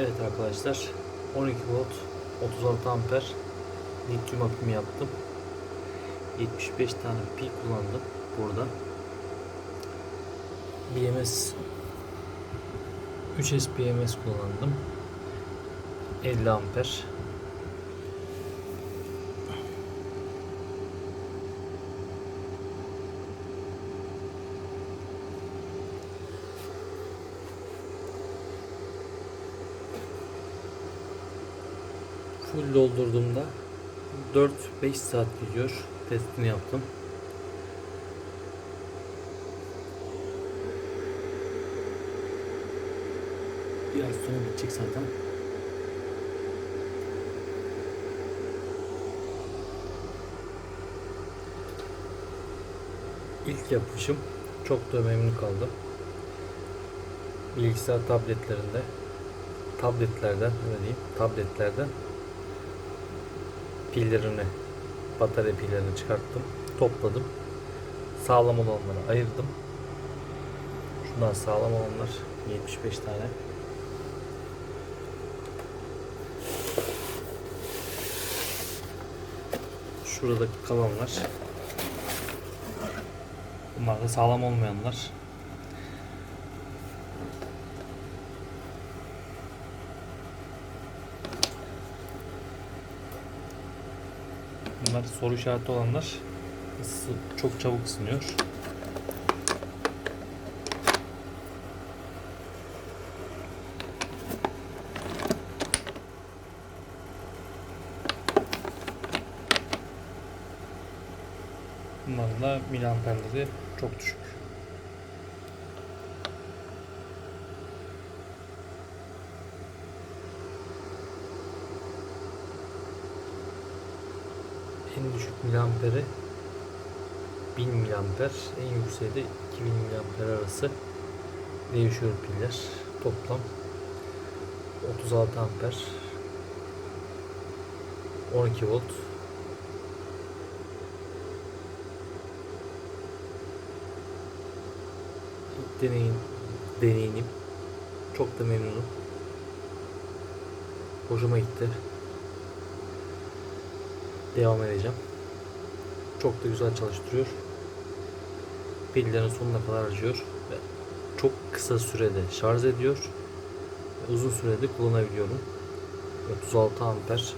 Evet arkadaşlar 12 volt 36 amper lityum akümü yaptım. 75 tane pil kullandım burada. BMS 3S BMS kullandım. 50 amper. Full doldurduğumda 4-5 saat gidiyor. Testini yaptım. Biraz sonra bitecek zaten. İlk yapışım çok da memnun kaldım. Bilgisayar tabletlerinde tabletlerden ne diyeyim tabletlerden pillerini batarya pillerini çıkarttım topladım. Sağlam olanları ayırdım. Şunlar sağlam olanlar 75 tane. Şurada kalanlar. Bunlar da sağlam olmayanlar Bunlar soru işareti olanlar çok çabuk ısınıyor. Bunların da miliamperleri çok düşük. En düşük miliamperi 1000 miliamper, en yükseği de 2000 miliamper arası değişiyor piller. Toplam 36 amper 12 volt deneyim, deneyimim çok da memnunum. Hoşuma gitti. Devam edeceğim. Çok da güzel çalıştırıyor. Pillerin sonuna kadar harcıyor ve çok kısa sürede şarj ediyor. Ve uzun sürede kullanabiliyorum. 36 amper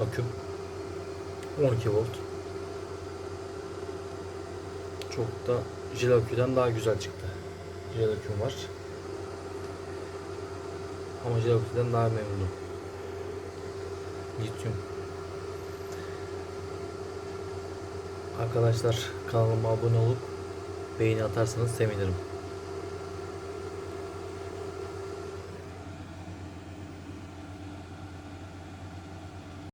aküm 12 volt çok da jel aküden daha güzel çıktı. Jel aküm var. Ama jel aküden daha memnunum. Lityum. Arkadaşlar kanalıma abone olup beğeni atarsanız sevinirim.